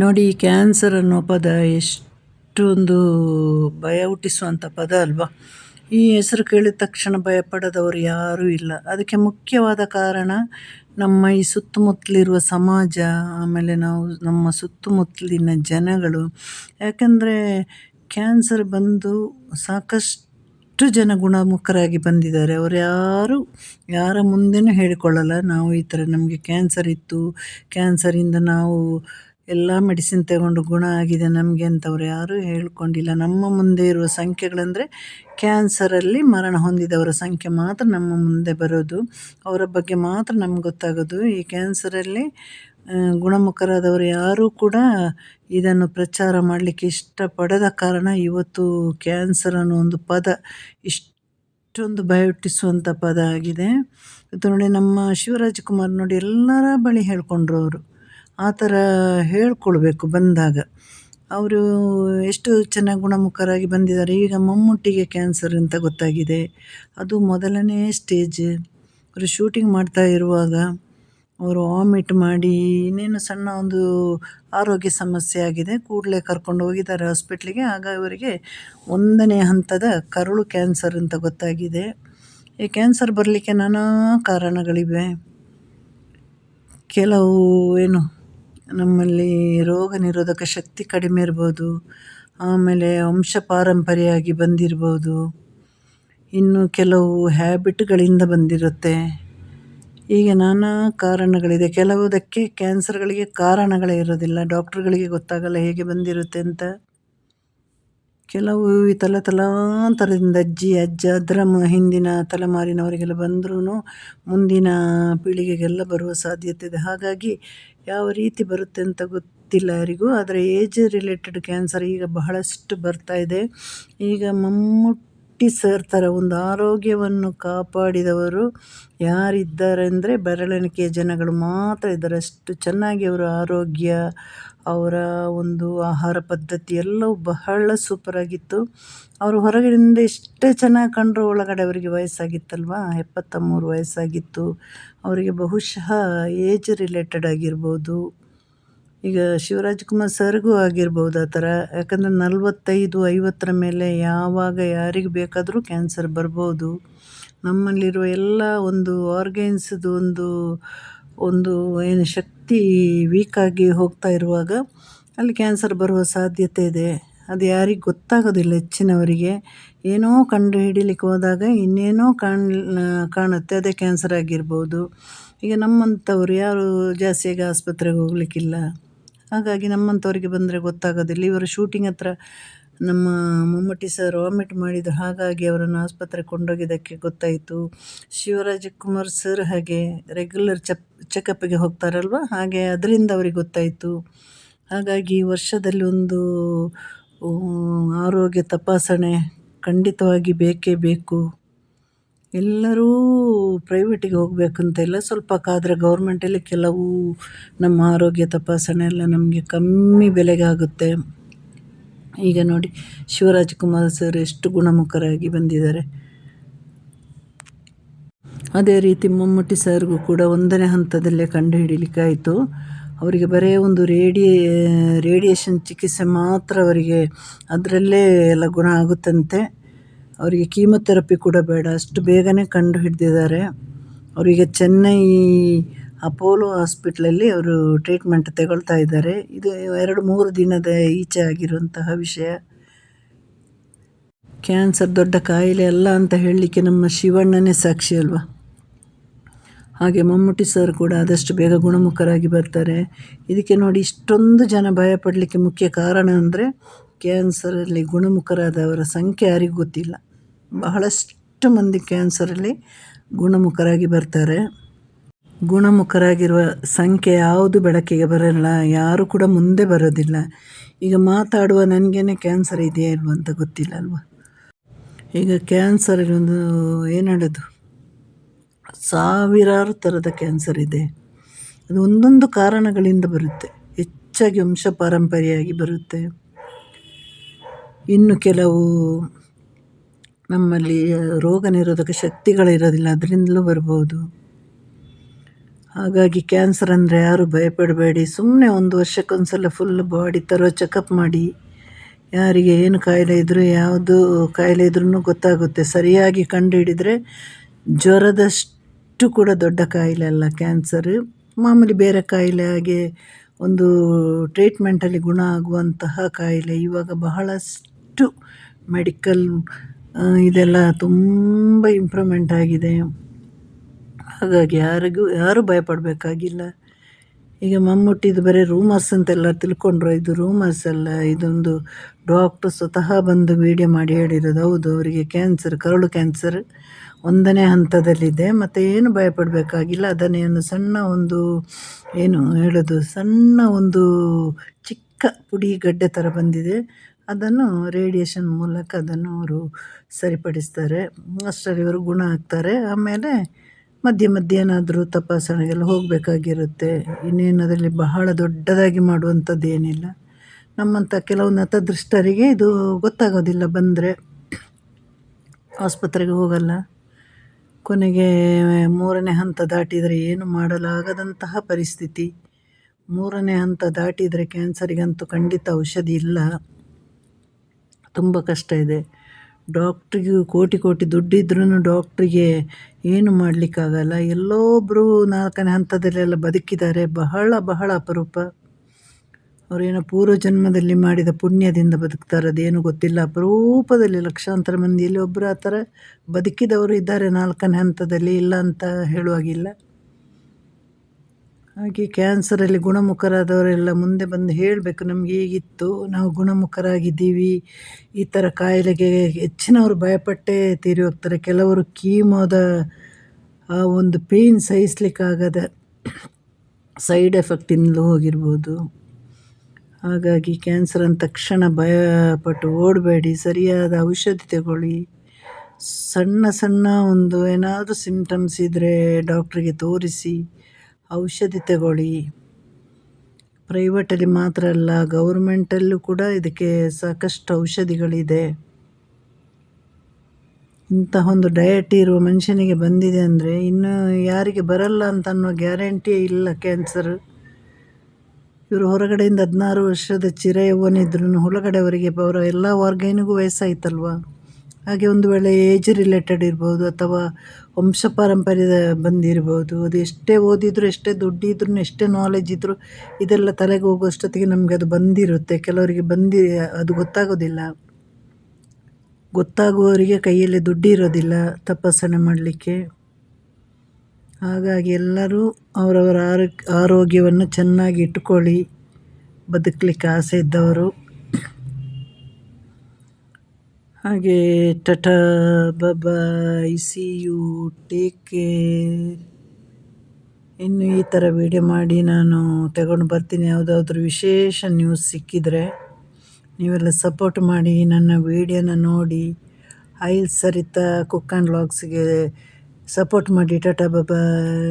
ನೋಡಿ ಕ್ಯಾನ್ಸರ್ ಅನ್ನೋ ಪದ ಎಷ್ಟೊಂದು ಭಯ ಹುಟ್ಟಿಸುವಂಥ ಪದ ಅಲ್ವಾ? ಈ ಹೆಸರು ಕೇಳಿದ ತಕ್ಷಣ ಭಯಪಡದವರು ಯಾರೂ ಇಲ್ಲ. ಅದಕ್ಕೆ ಮುಖ್ಯವಾದ ಕಾರಣ, ನಮ್ಮ ಈ ಸುತ್ತಮುತ್ತಲಿರುವ ಸಮಾಜ, ಆಮೇಲೆ ನಾವು ನಮ್ಮ ಸುತ್ತಮುತ್ತಲಿನ ಜನಗಳು. ಯಾಕಂದರೆ, ಕ್ಯಾನ್ಸರ್ ಬಂದು ಸಾಕಷ್ಟು ಜನ ಗುಣಮುಖರಾಗಿ ಬಂದಿದ್ದಾರೆ. ಅವರು ಯಾರು, ಯಾರ ಮುಂದೆನೂ ಹೇಳಿಕೊಳ್ಳಲ್ಲ, ನಾವು ಈ ಥರ ನಮಗೆ ಕ್ಯಾನ್ಸರ್ ಇತ್ತು, ಕ್ಯಾನ್ಸರಿಂದ ನಾವು ಎಲ್ಲ ಮೆಡಿಸಿನ್ ತಗೊಂಡು ಗುಣ ಆಗಿದೆ ನಮಗೆ ಅಂತವ್ರು ಯಾರೂ ಹೇಳ್ಕೊಂಡಿಲ್ಲ. ನಮ್ಮ ಮುಂದೆ ಇರುವ ಸಂಖ್ಯೆಗಳಂದರೆ ಕ್ಯಾನ್ಸರಲ್ಲಿ ಮರಣ ಹೊಂದಿದವರ ಸಂಖ್ಯೆ ಮಾತ್ರ ನಮ್ಮ ಮುಂದೆ ಬರೋದು. ಅವರ ಬಗ್ಗೆ ಮಾತ್ರ ನಮ್ಗೆ ಗೊತ್ತಾಗೋದು. ಈ ಕ್ಯಾನ್ಸರಲ್ಲಿ ಗುಣಮುಖರಾದವರು ಯಾರೂ ಕೂಡ ಇದನ್ನು ಪ್ರಚಾರ ಮಾಡಲಿಕ್ಕೆ ಇಷ್ಟಪಡದ ಕಾರಣ ಇವತ್ತು ಕ್ಯಾನ್ಸರ್ ಅನ್ನೋ ಒಂದು ಪದ ಇಷ್ಟೊಂದು ಭಯ ಹುಟ್ಟಿಸುವಂಥ ಪದ ಆಗಿದೆ. ಇವತ್ತು ನೋಡಿ ನಮ್ಮ ಶಿವರಾಜ್ ಕುಮಾರ್ ನೋಡಿ ಎಲ್ಲರ ಬಳಿ ಹೇಳ್ಕೊಂಡ್ರು ಅವರು. ಆ ಥರ ಹೇಳ್ಕೊಳ್ಬೇಕು ಬಂದಾಗ. ಅವರು ಎಷ್ಟು ಚೆನ್ನಾಗಿ ಗುಣಮುಖರಾಗಿ ಬಂದಿದ್ದಾರೆ. ಈಗ ಮಮ್ಮೂಟಿಗೆ ಕ್ಯಾನ್ಸರ್ ಅಂತ ಗೊತ್ತಾಗಿದೆ. ಅದು ಮೊದಲನೇ ಸ್ಟೇಜ್ ಅವರು ಶೂಟಿಂಗ್ ಮಾಡ್ತಾ ಇರುವಾಗ ಅವರು ವಾಮಿಟ್ ಮಾಡಿ ಇನ್ನೇನು ಸಣ್ಣ ಒಂದು ಆರೋಗ್ಯ ಸಮಸ್ಯೆ ಆಗಿದೆ. ಕೂಡಲೇ ಕರ್ಕೊಂಡು ಹೋಗಿದ್ದಾರೆ ಹಾಸ್ಪಿಟ್ಲಿಗೆ ಆಗ ಇವರಿಗೆ ಒಂದನೇ ಹಂತದ ಕರುಳು ಕ್ಯಾನ್ಸರ್ ಅಂತ ಗೊತ್ತಾಗಿದೆ. ಈ ಕ್ಯಾನ್ಸರ್ ಬರಲಿಕ್ಕೆ ನಾನಾ ಕಾರಣಗಳಿವೆ. ಕೆಲವು ಏನು ನಮ್ಮಲ್ಲಿ ರೋಗ ನಿರೋಧಕ ಶಕ್ತಿ ಕಡಿಮೆ ಇರ್ಬೋದು, ಆಮೇಲೆ ವಂಶ ಪಾರಂಪರ್ಯವಾಗಿ ಬಂದಿರ್ಬೋದು. ಇನ್ನು ಕೆಲವು ಹ್ಯಾಬಿಟ್ಗಳಿಂದ ಬಂದಿರುತ್ತೆ. ಹೀಗೆ ನಾನಾ ಕಾರಣಗಳಿದೆ. ಕೆಲವುದಕ್ಕೆ ಕ್ಯಾನ್ಸರ್ಗಳಿಗೆ ಕಾರಣಗಳೇ ಇರೋದಿಲ್ಲ. ಡಾಕ್ಟ್ರುಗಳಿಗೆ ಗೊತ್ತಾಗಲ್ಲ ಹೇಗೆ ಬಂದಿರುತ್ತೆ ಅಂತ. ಕೆಲವು ಈ ತಲೆ ತಲಾಂತರದಿಂದ ಅಜ್ಜಿ, ಅಜ್ಜ ಅದರ ಹಿಂದಿನ ತಲೆಮಾರಿನವರಿಗೆಲ್ಲ ಬಂದ್ರೂ ಮುಂದಿನ ಪೀಳಿಗೆಗೆಲ್ಲ ಬರುವ ಸಾಧ್ಯತೆ ಇದೆ. ಹಾಗಾಗಿ ಯಾವ ರೀತಿ ಬರುತ್ತೆ ಅಂತ ಗೊತ್ತಿಲ್ಲ ಯಾರಿಗೂ, ಆದರೆ ಏಜ್ ರಿಲೇಟೆಡ್ ಕ್ಯಾನ್ಸರ್ ಈಗ ಬಹಳಷ್ಟು ಬರ್ತಾ ಇದೆ. ಈಗ ಮಮ್ಮೂಟಿ ಸರ್ ಒಂದು ಆರೋಗ್ಯವನ್ನು ಕಾಪಾಡಿದವರು ಯಾರಿದ್ದಾರೆ ಅಂದರೆ ಬೆರಳೆಣಿಕೆಯ ಜನಗಳು ಮಾತ್ರ ಇದ್ದಾರೆ. ಅಷ್ಟು ಚೆನ್ನಾಗಿ ಅವರ ಆರೋಗ್ಯ, ಅವರ ಒಂದು ಆಹಾರ ಪದ್ಧತಿ ಎಲ್ಲವೂ ಬಹಳ ಸೂಪರಾಗಿತ್ತು ಅವರು ಹೊರಗಿನಿಂದ ಎಷ್ಟೇ ಚೆನ್ನಾಗಿ ಕಂಡರೂ ಒಳಗಡೆ ಅವರಿಗೆ ವಯಸ್ಸಾಗಿತ್ತಲ್ವಾ? ಎಪ್ಪತ್ತ ಮೂರು ವಯಸ್ಸಾಗಿತ್ತು. ಅವರಿಗೆ ಬಹುಶಃ ಏಜ್ ರಿಲೇಟೆಡ್ ಆಗಿರ್ಬೋದು ಈಗ ಶಿವರಾಜ್ ಕುಮಾರ್ ಸರ್ಗೂ ಆಗಿರ್ಬೋದು ಆ ಥರ. ಯಾಕಂದರೆ ನಲವತ್ತೈದು, ಐವತ್ತರ ಮೇಲೆ ಯಾವಾಗ ಯಾರಿಗೆ ಬೇಕಾದರೂ ಕ್ಯಾನ್ಸರ್ ಬರ್ಬೋದು. ನಮ್ಮಲ್ಲಿರುವ ಎಲ್ಲ ಒಂದು ಆರ್ಗನ್ಸ್ದು ಒಂದು ಒಂದು ಏನು ಶಕ್ತಿ ವೀಕಾಗಿ ಹೋಗ್ತಾ ಇರುವಾಗ ಅಲ್ಲಿ ಕ್ಯಾನ್ಸರ್ ಬರುವ ಸಾಧ್ಯತೆ ಇದೆ. ಅದು ಯಾರಿಗೆ ಗೊತ್ತಾಗೋದಿಲ್ಲ ಹೆಚ್ಚಿನವರಿಗೆ. ಏನೋ ಕಂಡು ಹಿಡಿಲಿಕ್ಕೆ ಹೋದಾಗ ಇನ್ನೇನೋ ಕಾಣ್, ಕಾಣುತ್ತೆ, ಅದೇ ಕ್ಯಾನ್ಸರ್ ಆಗಿರ್ಬೋದು. ಈಗ ನಮ್ಮಂಥವ್ರು ಯಾರು ಜಾಸ್ತಿಯಾಗಿ ಆಸ್ಪತ್ರೆಗೆ ಹೋಗಲಿಕ್ಕಿಲ್ಲ. ಹಾಗಾಗಿ ನಮ್ಮಂಥವರಿಗೆ ಬಂದರೆ ಗೊತ್ತಾಗೋದಿಲ್ಲ. ಇವರು ಶೂಟಿಂಗ್ ಹತ್ರ ನಮ್ಮ ಮಮ್ಮೂಟಿ ಸರ್ ವಾಮಿಟ್ ಮಾಡಿದ್ದು ಹಾಗಾಗಿ ಅವರನ್ನು ಆಸ್ಪತ್ರೆಗೆ ಕೊಂಡೋಗಿದ್ದಕ್ಕೆ ಗೊತ್ತಾಯಿತು. ಶಿವರಾಜಕುಮಾರ್ ಸರ್ ಹಾಗೆ ರೆಗ್ಯುಲರ್ ಚಪ್ ಚೆಕಪ್ಪಿಗೆ ಹೋಗ್ತಾರಲ್ವ? ಹಾಗೆ ಅದರಿಂದ ಅವ್ರಿಗೆ ಗೊತ್ತಾಯಿತು. ಹಾಗಾಗಿ ವರ್ಷದಲ್ಲಿ ಒಂದು ಆರೋಗ್ಯ ತಪಾಸಣೆ ಖಂಡಿತವಾಗಿ ಬೇಕೇ ಬೇಕು. ಎಲ್ಲರೂ ಪ್ರೈವೇಟಿಗೆ ಹೋಗಬೇಕಂತ ಇಲ್ಲ. ಸ್ವಲ್ಪ ಕಾದರೆ ಗೌರ್ಮೆಂಟಲ್ಲಿ ಕೆಲವು ನಮ್ಮ ಆರೋಗ್ಯ ತಪಾಸಣೆ ಎಲ್ಲ ನಮಗೆ ಕಮ್ಮಿ ಬೆಲೆಗೆ ಆಗುತ್ತೆ ಈಗ ನೋಡಿ ಶಿವರಾಜಕುಮಾರ್ ಸರ್ ಎಷ್ಟು ಗುಣಮುಖರಾಗಿ ಬಂದಿದ್ದಾರೆ. ಅದೇ ರೀತಿ ಮಮ್ಮೂಟಿ ಸರ್ಗೂ ಕೂಡ ಒಂದನೇ ಹಂತದಲ್ಲೇ ಕಂಡು ಹಿಡಿಲಿಕ್ಕಾಯಿತು ಅವರಿಗೆ ಬರೀ ಒಂದು ರೇಡಿಯೇ ರೇಡಿಯೇಷನ್ ಚಿಕಿತ್ಸೆ ಮಾತ್ರ ಅವರಿಗೆ ಅದರಲ್ಲೇ ಎಲ್ಲ ಗುಣ ಆಗುತ್ತಂತೆ. ಅವರಿಗೆ ಕೀಮೋಥೆರಪಿ ಕೂಡ ಬೇಡ. ಅಷ್ಟು ಬೇಗನೆ ಕಂಡು ಹಿಡಿದಿದ್ದಾರೆ. ಅವರಿಗೆ ಚೆನ್ನೈ ಅಪೋಲೋ ಹಾಸ್ಪಿಟ್ಲಲ್ಲಿ ಅವರು ಟ್ರೀಟ್ಮೆಂಟ್ ತಗೊಳ್ತಾ ಇದ್ದಾರೆ. ಇದು ಎರಡು ಮೂರು ದಿನದ ಈಚೆ ಆಗಿರುವಂತಹ ವಿಷಯ. ಕ್ಯಾನ್ಸರ್ ದೊಡ್ಡ ಕಾಯಿಲೆ ಅಲ್ಲ ಅಂತ ಹೇಳಲಿಕ್ಕೆ ನಮ್ಮ ಶಿವಣ್ಣನೇ ಸಾಕ್ಷಿ ಅಲ್ವಾ? ಹಾಗೆ ಮಮ್ಮೂಟಿ ಸರ್ ಕೂಡ ಆದಷ್ಟು ಬೇಗ ಗುಣಮುಖರಾಗಿ ಬರ್ತಾರೆ. ಇದಕ್ಕೆ ನೋಡಿ ಇಷ್ಟೊಂದು ಜನ ಭಯಪಡಲಿಕ್ಕೆ ಮುಖ್ಯ ಕಾರಣ ಅಂದರೆ ಕ್ಯಾನ್ಸರಲ್ಲಿ ಗುಣಮುಖರಾದವರ ಸಂಖ್ಯೆ ಯಾರಿಗೂ ಗೊತ್ತಿಲ್ಲ. ಬಹಳಷ್ಟು ಮಂದಿ ಕ್ಯಾನ್ಸರಲ್ಲಿ ಗುಣಮುಖರಾಗಿ ಬರ್ತಾರೆ. ಗುಣಮುಖರಾಗಿರುವ ಸಂಖ್ಯೆ ಯಾವುದು ಬೆಳಕಿಗೆ ಬರಲ್ಲ, ಯಾರು ಕೂಡ ಮುಂದೆ ಬರೋದಿಲ್ಲ. ಈಗ ಮಾತಾಡುವ ನನಗೇನೆ ಕ್ಯಾನ್ಸರ್ ಇದೆಯಾ ಇಲ್ವ ಅಂತ ಗೊತ್ತಿಲ್ಲ ಅಲ್ವ? ಈಗ ಕ್ಯಾನ್ಸರ್ ಒಂದು ಏನು ಹೇಳೋದು? ಸಾವಿರಾರು ಥರದ ಕ್ಯಾನ್ಸರ್ ಇದೆ. ಅದು ಒಂದೊಂದು ಕಾರಣಗಳಿಂದ ಬರುತ್ತೆ. ಹೆಚ್ಚಾಗಿ ವಂಶ ಬರುತ್ತೆ. ಇನ್ನು ಕೆಲವು ನಮ್ಮಲ್ಲಿ ರೋಗ ನಿರೋಧಕ ಶಕ್ತಿಗಳಿರೋದಿಲ್ಲ, ಅದರಿಂದಲೂ ಬರ್ಬೋದು. ಹಾಗಾಗಿ ಕ್ಯಾನ್ಸರ್ ಅಂದರೆ ಯಾರು ಭಯಪಡಬೇಡಿ. ಸುಮ್ಮನೆ ಒಂದು ವರ್ಷಕ್ಕೊಂದ್ಸಲ ಫುಲ್ ಬಾಡಿ ತರೋ ಚೆಕಪ್ ಮಾಡಿ, ಯಾರಿಗೆ ಏನು ಕಾಯಿಲೆ ಇದ್ದರೂ ಯಾವುದು ಕಾಯಿಲೆ ಇದ್ರೂ ಗೊತ್ತಾಗುತ್ತೆ. ಸರಿಯಾಗಿ ಕಂಡುಹಿಡಿದ್ರೆ ಜ್ವರದಷ್ಟು ಕೂಡ ದೊಡ್ಡ ಕಾಯಿಲೆ ಅಲ್ಲ ಕ್ಯಾನ್ಸರ್ ಮಾಮೂಲಿ ಬೇರೆ ಕಾಯಿಲೆ ಹಾಗೆ ಒಂದು ಟ್ರೀಟ್ಮೆಂಟಲ್ಲಿ ಗುಣ ಆಗುವಂತಹ ಕಾಯಿಲೆ ಇವಾಗ ಬಹಳಷ್ಟು ಮೆಡಿಕಲ್ ಇದೆಲ್ಲ ತುಂಬ ಇಂಪ್ರೂವ್ಮೆಂಟ್ ಆಗಿದೆ. ಹಾಗಾಗಿ ಯಾರಿಗೂ, ಯಾರೂ ಭಯಪಡಬೇಕಾಗಿಲ್ಲ. ಈಗ ಮಮ್ಮೂಟಿದು ಬರೀ ರೂಮರ್ಸ್ ಅಂತೆಲ್ಲ ತಿಳ್ಕೊಂಡ್ರು. ಇದು ರೂಮರ್ಸ್ ಅಲ್ಲ, ಇದೊಂದು ಡಾಕ್ಟ್ರು ಸ್ವತಃ ಬಂದು ವೀಡಿಯೋ ಮಾಡಿ ಹೇಳಿರೋದು. ಹೌದು, ಅವರಿಗೆ ಕ್ಯಾನ್ಸರ್ ಕರಳು ಕ್ಯಾನ್ಸರ್ ಒಂದನೇ ಹಂತದಲ್ಲಿದೆ. ಮತ್ತು ಏನು ಭಯಪಡಬೇಕಾಗಿಲ್ಲ. ಅದನ್ನೇ ಒಂದು ಸಣ್ಣ ಒಂದು, ಏನು ಹೇಳೋದು, ಸಣ್ಣ ಒಂದು ಚಿಕ್ಕ ಪುಡಿ ಗಡ್ಡೆ ಥರ ಬಂದಿದೆ. ಅದನ್ನು ರೇಡಿಯೇಷನ್ ಮೂಲಕ ಅದನ್ನು ಅವರು ಸರಿಪಡಿಸ್ತಾರೆ. ಅಷ್ಟರಲ್ಲಿ ಇವರು ಗುಣ ಆಗ್ತಾರೆ. ಆಮೇಲೆ ಮಧ್ಯೆ ಮಧ್ಯೆ ಏನಾದರೂ ತಪಾಸಣೆಗೆಲ್ಲ ಹೋಗಬೇಕಾಗಿರುತ್ತೆ. ಇನ್ನೇನು ಅದರಲ್ಲಿ ಬಹಳ ದೊಡ್ಡದಾಗಿ ಮಾಡುವಂಥದ್ದು ಏನಿಲ್ಲ. ನಮ್ಮಂಥ ಕೆಲವು ನತದೃಷ್ಟರಿಗೆ ಇದು ಗೊತ್ತಾಗೋದಿಲ್ಲ. ಬಂದರೆ ಆಸ್ಪತ್ರೆಗೆ ಹೋಗಲ್ಲ. ಕೊನೆಗೆ ಮೂರನೇ ಹಂತ ದಾಟಿದರೆ ಏನು ಮಾಡಲಾಗದಂತಹ ಪರಿಸ್ಥಿತಿ. ಮೂರನೇ ಹಂತ ದಾಟಿದರೆ ಕ್ಯಾನ್ಸರಿಗಂತೂ ಖಂಡಿತ ಔಷಧಿ ಇಲ್ಲ. ತುಂಬ ಕಷ್ಟ ಇದೆ. ಡಾಕ್ಟ್ರಿಗೂ ಕೋಟಿ ಕೋಟಿ ದುಡ್ಡಿದ್ರೂ ಡಾಕ್ಟ್ರಿಗೆ ಏನು ಮಾಡಲಿಕ್ಕಾಗಲ್ಲ. ಎಲ್ಲೋ ಒಬ್ಬರು ನಾಲ್ಕನೇ ಹಂತದಲ್ಲೆಲ್ಲ ಬದುಕಿದ್ದಾರೆ. ಬಹಳ ಬಹಳ ಅಪರೂಪ. ಅವರೇನೋ ಪೂರ್ವಜನ್ಮದಲ್ಲಿ ಮಾಡಿದ ಪುಣ್ಯದಿಂದ ಬದುಕ್ತಾರೆ. ಅದೇನು ಗೊತ್ತಿಲ್ಲ. ಅಪರೂಪದಲ್ಲಿ ಲಕ್ಷಾಂತರ ಮಂದಿಯಲ್ಲಿ ಒಬ್ಬರು ಆ ಥರ ಬದುಕಿದವರು ಇದ್ದಾರೆ ನಾಲ್ಕನೇ ಹಂತದಲ್ಲಿ. ಇಲ್ಲ ಅಂತ ಹೇಳುವಾಗಿಲ್ಲ ಹಾಗೆ ಕ್ಯಾನ್ಸರಲ್ಲಿ ಗುಣಮುಖರಾದವರೆಲ್ಲ ಮುಂದೆ ಬಂದು ಹೇಳಬೇಕು, ನಮ್ಗೆ ಹೀಗಿತ್ತು? ನಾವು ಗುಣಮುಖರಾಗಿದ್ದೀವಿ. ಈ ಥರ ಕಾಯಿಲೆಗೆ ಹೆಚ್ಚಿನವರು ಭಯಪಟ್ಟೇ ತೀರಿ ಹೋಗ್ತಾರೆ ಕೆಲವರು ಕೀಮೋದ, ಆ, ಒಂದು ಪೇಯ್ನ್ ಸಹಿಸ್ಲಿಕ್ಕಾಗದ ಸೈಡ್ ಎಫೆಕ್ಟಿಂದಲೂ ಹೋಗಿರ್ಬೋದು. ಹಾಗಾಗಿ ಕ್ಯಾನ್ಸರ್ ಅಂದ ತಕ್ಷಣ ಭಯಪಟ್ಟು ಓಡಬೇಡಿ, ಸರಿಯಾದ ಔಷಧಿ ತಗೊಳ್ಳಿ. ಸಣ್ಣ ಸಣ್ಣ ಒಂದು ಏನಾದರೂ ಸಿಂಪ್ಟಮ್ಸ್ ಇದ್ದರೆ ಡಾಕ್ಟ್ರಿಗೆ ತೋರಿಸಿ. ಔಷಧಿ ತಗೊಳ್ಳಿ. ಪ್ರೈವೇಟಲ್ಲಿ ಮಾತ್ರ ಅಲ್ಲ ಗೌರ್ಮೆಂಟಲ್ಲೂ ಕೂಡ ಇದಕ್ಕೆ ಸಾಕಷ್ಟು ಔಷಧಿಗಳಿದೆ. ಇಂತಹ ಒಂದು ಡಯಟ್ ಇರುವ ಮನುಷ್ಯನಿಗೆ ಬಂದಿದೆ ಅಂದರೆ ಇನ್ನು ಯಾರಿಗೆ ಬರಲ್ಲ ಅಂತ ಅನ್ನೋ ಗ್ಯಾರಂಟಿ ಇಲ್ಲ ಕ್ಯಾನ್ಸರ್ ಇವರು ಹೊರಗಡೆಯಿಂದ ಹದಿನಾರು ವರ್ಷದ ಚಿರ ಯೌವನಿದ್ರು ಒಳಗಡೆ ಅವರಿಗೆ ಅವರ ಎಲ್ಲ ವರ್ಗೈನಿಗೂ ವಯಸ್ಸಾಯ್ತಲ್ವ? ಹಾಗೆ ಒಂದು ವೇಳೆ ಏಜ್ ರಿಲೇಟೆಡ್ ಇರ್ಬೋದು ಅಥವಾ ವಂಶ ಪಾರಂಪರ್ಯದ ಬಂದಿರ್ಬೋದು, ಅದು ಎಷ್ಟೇ ಓದಿದ್ರು, ಎಷ್ಟೇ ದುಡ್ಡಿದ್ರೂ, ಎಷ್ಟೇ ನಾಲೆಜ್ ಇದ್ದರೂ ಇದೆಲ್ಲ ತಲೆಗೆ ಹೋಗೋಷ್ಟೊತ್ತಿಗೆ ನಮಗೆ ಅದು ಬಂದಿರುತ್ತೆ. ಕೆಲವರಿಗೆ ಬಂದಿ, ಅದು ಗೊತ್ತಾಗೋದಿಲ್ಲ. ಗೊತ್ತಾಗುವವರಿಗೆ ಕೈಯಲ್ಲಿ ದುಡ್ಡು ಇರೋದಿಲ್ಲ ತಪಾಸಣೆ ಮಾಡಲಿಕ್ಕೆ. ಹಾಗಾಗಿ ಎಲ್ಲರೂ ಅವರವರ ಆರೋಗ್ಯ, ಆರೋಗ್ಯವನ್ನು ಚೆನ್ನಾಗಿ ಇಟ್ಕೊಳ್ಳಿ ಬದುಕಲಿಕ್ಕೆ ಆಸೆ ಇದ್ದವರು. ಹಾಗೆ tata bye see you take care ಇನ್ನು ಈ ಥರ ವೀಡಿಯೋ ಮಾಡಿ ನಾನು ತಗೊಂಡು ಬರ್ತೀನಿ. ಯಾವುದಾದ್ರೂ ವಿಶೇಷ ನ್ಯೂಸ್ ಸಿಕ್ಕಿದರೆ ನೀವೆಲ್ಲ ಸಪೋರ್ಟ್ ಮಾಡಿ ನನ್ನ ವೀಡಿಯೋನ ನೋಡಿ. ಐಲ್ ಸರಿತಾ ಕುಕ್ ಆ್ಯಂಡ್ ವ್ಲಾಗ್ಸ್ಗೆ ಸಪೋರ್ಟ್ ಮಾಡಿ. Tata bye